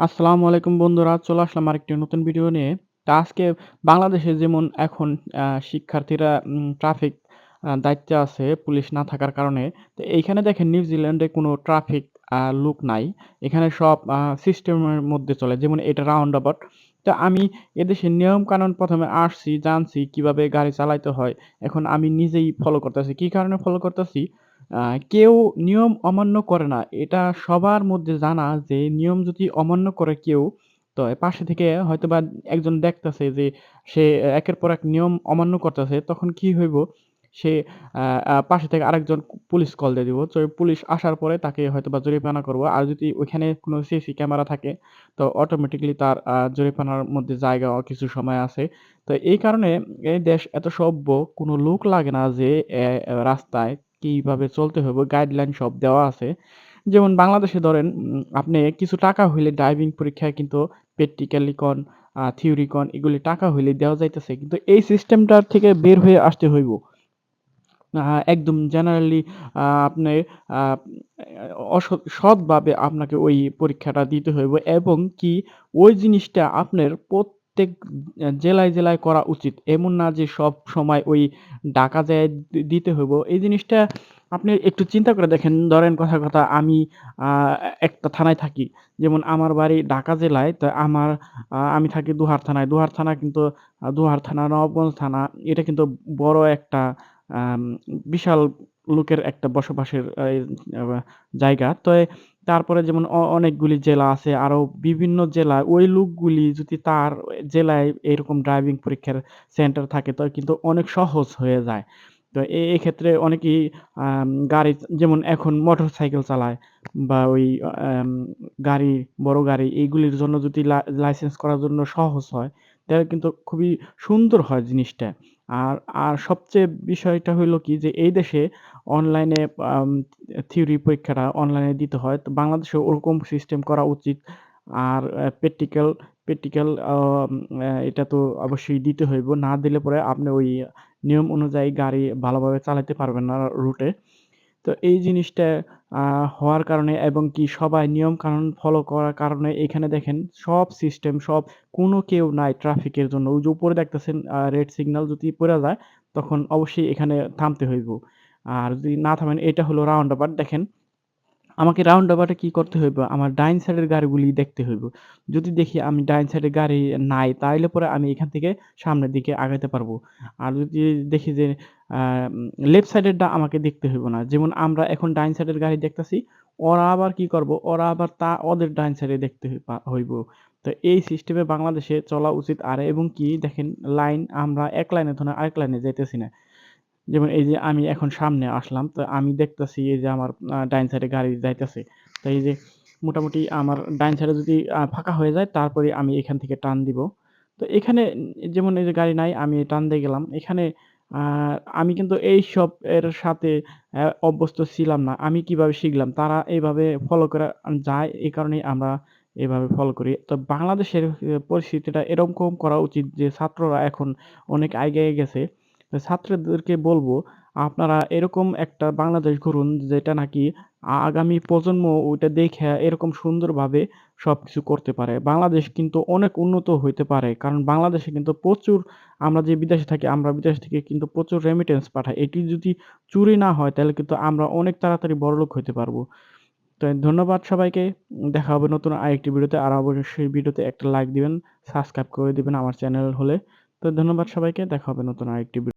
আসসালামু আলাইকুম বন্ধুরা। চলে আসলাম আরেকটি নতুন ভিডিও নিয়ে। তা আজকে বাংলাদেশে যেমন এখন শিক্ষার্থীরা ট্রাফিক দায়িত্বে আছে পুলিশ না থাকার কারণে। তো এইখানে দেখেন নিউজিল্যান্ডে কোনো ট্রাফিক লুক নাই। এখানে সব সিস্টেমের মধ্যে চলে। যেমন এটা রাউন্ড অ্যাবাউট। তো আমি এদেশের নিয়ম-কানুন ১ম এ আসছি, জানছি কীভাবে গাড়ি চালাইতে হয়। এখন আমি নিজেই ফলো করতেছি। কি কারণে ফলো করতেছি? কেউ নিয়ম অমান্য করে না। এটা সবার মধ্যে জানা যে নিয়ম যদি অমান্য করে কেউ, তো পাশে থেকে হয়তোবা একজন দেখতেছে যে সে একের পর এক নিয়ম অমান্য করতেছে, তখন কি হইব? সে পাশে থেকে আরেকজন পুলিশ কল দিয়ে দিব। তো পুলিশ আসার পরে তাকে হয়তোবা জরিমানা করব। আর যদি ওইখানে কোনো সিসি ক্যামেরা থাকে, তো অটোমেটিক্যালি তার আ জরিমানার মধ্যে জায়গা কিছু সময় আছে। তো এই কারণে এই দেশ এত সভ্য, কোনো লোক লাগে না যে রাস্তায় কীভাবে চলতে হবে গাইডলাইন সব দেওয়া আছে। যেমন বাংলাদেশে ধরেন আপনি কিছু টাকা হইলে ড্রাইভিং পরীক্ষায় কিন্তু প্র্যাকটিক্যালি কন, আ থিওরি এগুলি টাকা হইলে দেওয়া যাইতেছে। কিন্তু এই সিস্টেমটার থেকে বের হয়ে আসতে হইব। একদম জেনারেলি আপনি সৎভাবে আপনাকে ওই পরীক্ষাটা দিতে হইব এবং কি ওই জিনিসটা আপনার প্রত্যেক জেলায়, জেলায় করা উচিত। এমন না যে সবসময় ওই ঢাকা যাইয়া দি দিতে হইব। এই জিনিসটা আপনি একটু চিন্তা করে দেখেন। ধরেন কথার কথা আমি একটা থানায় থাকি। যেমন আমার বাড়ি ঢাকা জেলায়। তো আমার আমি থাকি দুহার থানায়। দুহার থানা কিন্তু দুহার থানা, নবাবগঞ্জ থানা এটা কিন্তু বড় একটা বিশাল লোকের একটা বসবাসের জায়গা। তো তারপরে যেমন অ অনেকগুলি জেলা আছে। আরও বিভিন্ন জেলায় ওই লোকগুলি যদি তার জেলায় এরকম ড্রাইভিং পরীক্ষার সেন্টার থাকে তো কিন্তু অনেক সহজ হয়ে যায়। তো এ এক্ষেত্রে অনেকেই গাড়ি যেমন এখন মোটরসাইকেল চালায় বা ওই গাড়ি, বড় গাড়ি এইগুলির জন্য যদি লা লাইসেন্স করার জন্য সহজ হয়, তাহলে কিন্তু খুবই সুন্দর হয় জিনিসটা। আর, আর সবচেয়ে বিষয়টা হইল কি যে এই দেশে অনলাইনে থিওরি পরীক্ষাটা অনলাইনে দিতে হয়। তো বাংলাদেশে ওরকম সিস্টেম করা উচিত। আর প্র্যাকটিক্যাল, প্র্যাকটিক্যাল এটা তো অবশ্যই দিতে হইব। না দিলে পরে আপনি ওই নিয়ম অনুযায়ী গাড়ি ভালোভাবে চালাতে পারবেন না রুটে। তো এই জিনিসটা হওয়ার কারণে এবং কি সবাই নিয়ম-কানুন ফলো করার কারণে এখানে দেখেন সব সিস্টেম সব কোনো কেউ নাই ট্রাফিকের জন্য। ওই যে উপরে দেখতেছেন রেড সিগন্যাল যদি পড়ে যায়, তখন অবশ্যই এখানে থামতে হইব। আর যদি না থামেন এটা হলো রাউন্ড আবার দেখেন। আমাকে রাউন্ড অ্যাবাউট কি করতে হইব? আমার ডাইন সাইডের গাড়িগুলি দেখতে হইব। যদি দেখি আমি ডাইন সাইডে গাড়ি নাই, তাহলে পরে আমি এখান থেকে সামনের দিকে আগাইতে পারব। আর যদি দেখি যে লেফট সাইডেরটা আমাকে দেখতে হইব না। যেমন আমরা এখন ডাইন সাইডের গাড়ি দেখতেছি। ওরা আবার কি করব? ওরা আবার তা ওদের ডাইন সাইডে দেখতে হইব। তো এই সিস্টেমে বাংলাদেশে চলা উচিত। আর এবং কি দেখেন লাইন আমরা এক লাইনে ধরেন আরেক লাইনে যাইতেছি না। যেমন এই যে আমি এখন সামনে আসলাম। তো আমি দেখতেছি এই যে আমার ডাইন সাইডে গাড়ি যাইতেছে। তো এই যে মোটামুটি আমার ডাইন সাইডে যদি ফাঁকা হয়ে যায়, তারপরে আমি এখান থেকে টান দিব। তো এখানে যেমন এই যে গাড়ি নাই, আমি টান দিয়ে গেলাম। এখানে আমি কিন্তু এইসব এর সাথে অভ্যস্ত ছিলাম না। আমি কীভাবে শিখলাম? তারা এইভাবে ফলো করে যায় এই কারণেই আমরা এভাবে ফলো করি। তো বাংলাদেশের পরিস্থিতিটা এরকম করা উচিত যে ছাত্ররা এখন অনেক আগে গেছে। ছাত্রদেরকে বলব আপনারা এরকম একটা বাংলাদেশ গড়ুন যেটা নাকি আগামী প্রজন্ম ওইটা দেখে এরকম সুন্দরভাবে সবকিছু করতে পারে। বাংলাদেশ কিন্তু অনেক উন্নত হইতে পারে। কারণ বাংলাদেশে কিন্তু প্রচুর আমরা যে বিদেশে থাকি, আমরা বিদেশ থেকে কিন্তু প্রচুর রেমিটেন্স পাঠাই। এটি যদি চুরি না হয় তাহলে কিন্তু আমরা অনেক তাড়াতাড়ি বড়লোক হইতে পারব। তো ধন্যবাদ সবাইকে। দেখা হবে নতুন আরেকটি ভিডিওতে। আর অবশ্যই ভিডিওতে একটা লাইক দিবেন, সাবস্ক্রাইব করে দিবেন আমার চ্যানেল হলে। তো ধন্যবাদ সবাইকে। দেখা হবে নতুন আরেকটি